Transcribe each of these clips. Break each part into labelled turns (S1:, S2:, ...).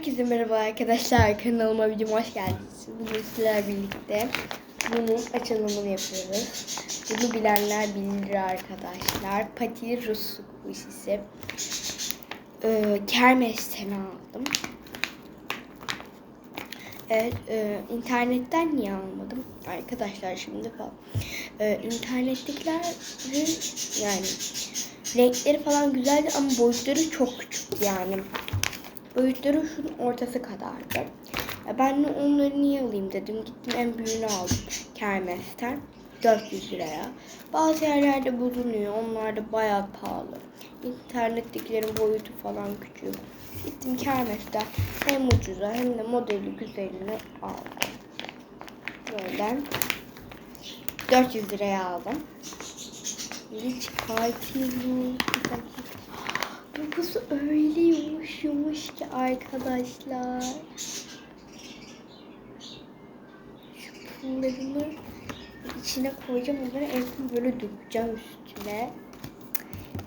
S1: Herkese merhaba arkadaşlar kanalıma videoma hoş geldiniz. Bugün sizlerle birlikte bunun açılımını yapıyoruz. Bunu bilenler bilir arkadaşlar. Patili Rus kuşisi. Ee, Kermes'ten aldım. Evet, e, internetten niye almadım? Arkadaşlar şimdi falan. E, internettekilerin yani renkleri falan güzeldi ama boyutları çok küçük yani. Boyutları şunun ortası kadardı. Ben de onları niye alayım dedim. Gittim en büyüğünü aldım. Kermes'ten. 400 liraya. Bazı yerlerde bulunuyor. Onlar da bayağı pahalı. İnternettekilerin boyutu falan küçük. Gittim Kermes'ten hem ucuza hem de modeli güzelini aldım. Böyle 400 liraya aldım. Bir çıkartayım. Bir dakika. Dokusu öyle yumuş yumuş ki arkadaşlar. Şu pullarını içine koyacağım. Onları en son böyle dökeceğim üstüne.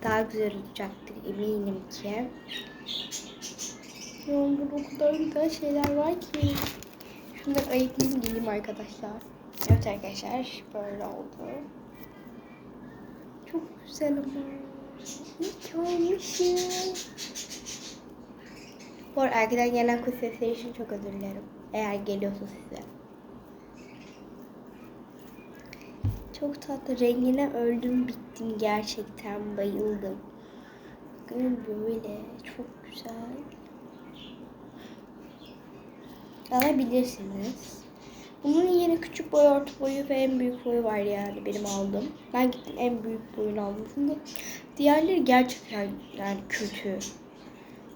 S1: Daha güzel olacaktır eminim ki. Ya burada o kadar güzel şeyler var ki. Şunları ayıklayayım geleyim arkadaşlar. Evet arkadaşlar böyle oldu. Çok güzel ama. Ki olmuşum. Bu arkadan gelen kuş sesleri için çok özür dilerim. Eğer geliyorsa size. Çok tatlı. Rengine öldüm bittim. Gerçekten bayıldım. Bakın böyle. Çok güzel. Alabilirsiniz. Bunun yine küçük boy, orta boyu ve en büyük boyu var yani benim aldığım. Ben gittim en büyük boyunu aldım. Çünkü diğerleri gerçekten yani kötü.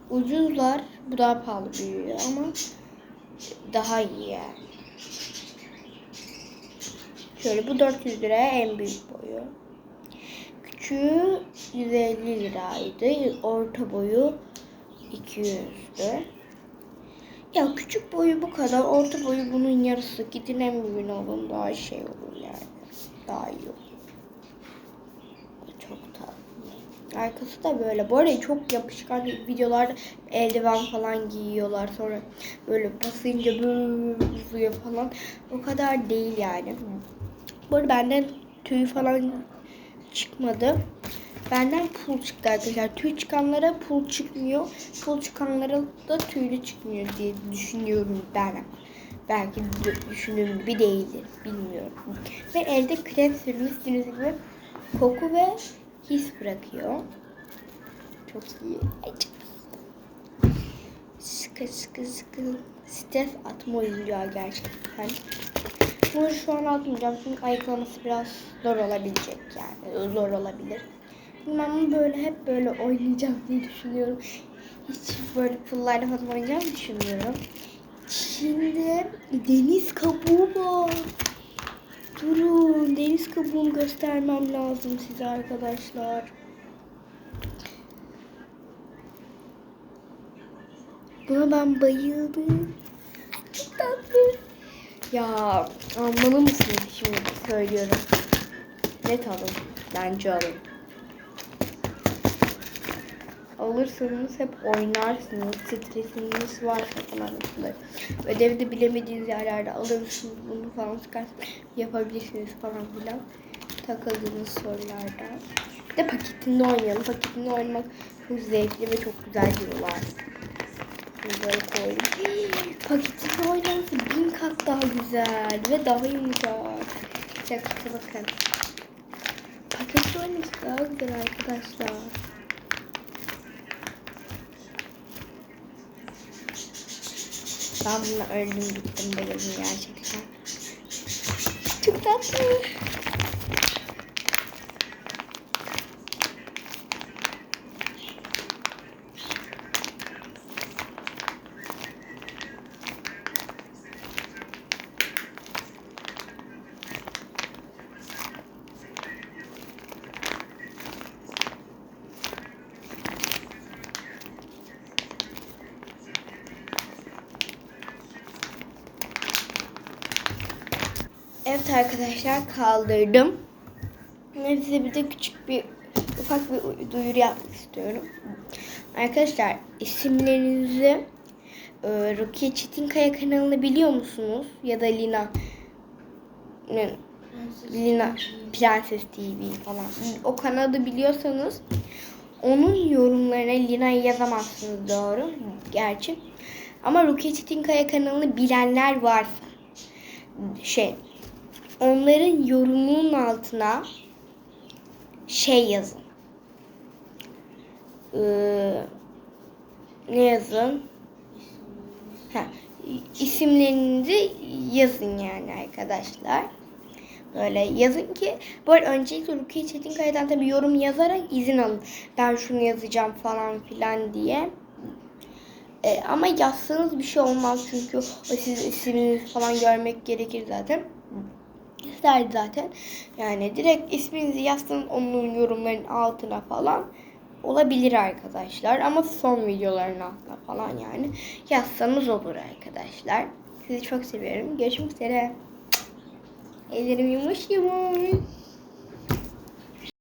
S1: Ucuzlar. Bu daha pahalı büyüyor ama daha iyi yani. Şöyle bu 400 liraya en büyük boyu. Küçüğü 150 liraydı. Orta boyu 200'dü. Ya küçük boyu bu kadar. Orta boyu bunun yarısı. Gidin en büyüğünü alın. Daha şey olur yani. Daha iyi olur. Çok tatlı. Arkası da böyle. Bu arada çok yapışkan videolarda eldiven falan giyiyorlar. Sonra böyle basınca böyle falan. O kadar değil yani. Bu arada benden tüy falan çıkmadı. Benden pul çıktı arkadaşlar. Tüy çıkanlara pul çıkmıyor. Pul çıkanlara da tüylü çıkmıyor diye düşünüyorum ben. Belki düşündüğüm gibi değildir. Bilmiyorum. Ve elde krem sürmüşsünüz gibi koku ve his bırakıyor. Çok iyi. Sıkı sıkı sıkı. Stres atma oyuncağı gerçekten. Bunu şu an atmayacağım çünkü ayıklaması biraz zor olabilecek yani. Zor olabilir. Ben böyle hep böyle oynayacağım diye düşünüyorum. Hiç böyle pullarla falan oynayacağım düşünmüyorum. Şimdi deniz kabuğu var. Durun deniz kabuğunu göstermem lazım size arkadaşlar. Buna ben bayıldım. Çok tatlı. Ya almalı mısınız şimdi söylüyorum. Net alın. Bence alın. Alırsanız hep oynarsınız. Stresiniz varsa falan mesela. Ödevde bilemediğiniz yerlerde alırsınız bunu falan çıkarsınız. Yapabilirsiniz falan filan. Takıldığınız sorularda. Bir de paketinde oynayalım. Paketinde oynamak çok zevkli ve çok güzel diyorlar. Böyle koyayım. Paketinde oynaması bin kat daha güzel ve daha yumuşak. Çakıta bakın. Paketinde oynaması daha güzel arkadaşlar. Ben bununla öldüm gittim bayıldım gerçekten. Çok tatlı. Evet arkadaşlar kaldırdım. Size bir de küçük bir ufak bir duyuru yapmak istiyorum. Arkadaşlar isimlerinizi Ee, Rukiye Çetinkaya kanalını biliyor musunuz? Ya da Lina. Ne? Lina Prenses TV falan. O kanalı biliyorsanız onun yorumlarına Lina'yı yazamazsınız doğru. Gerçi. Ama Rukiye Çetinkaya kanalını bilenler varsa şey onların yorumunun altına şey yazın. Ee, ne yazın? Ha, isimlerinizi yazın yani arkadaşlar. Böyle yazın ki bu arada öncelikle Rukiye Çetinkaya'dan tabii yorum yazarak izin alın. Ben şunu yazacağım falan filan diye. Ee, ama yazsanız bir şey olmaz çünkü o sizin isminizi falan görmek gerekir zaten. İster zaten. Yani direkt isminizi yazsanız onun yorumların altına falan olabilir arkadaşlar. Ama son videoların altına falan yani yazsanız olur arkadaşlar. Sizi çok seviyorum. Görüşmek üzere. Ellerim yumuş yumuş.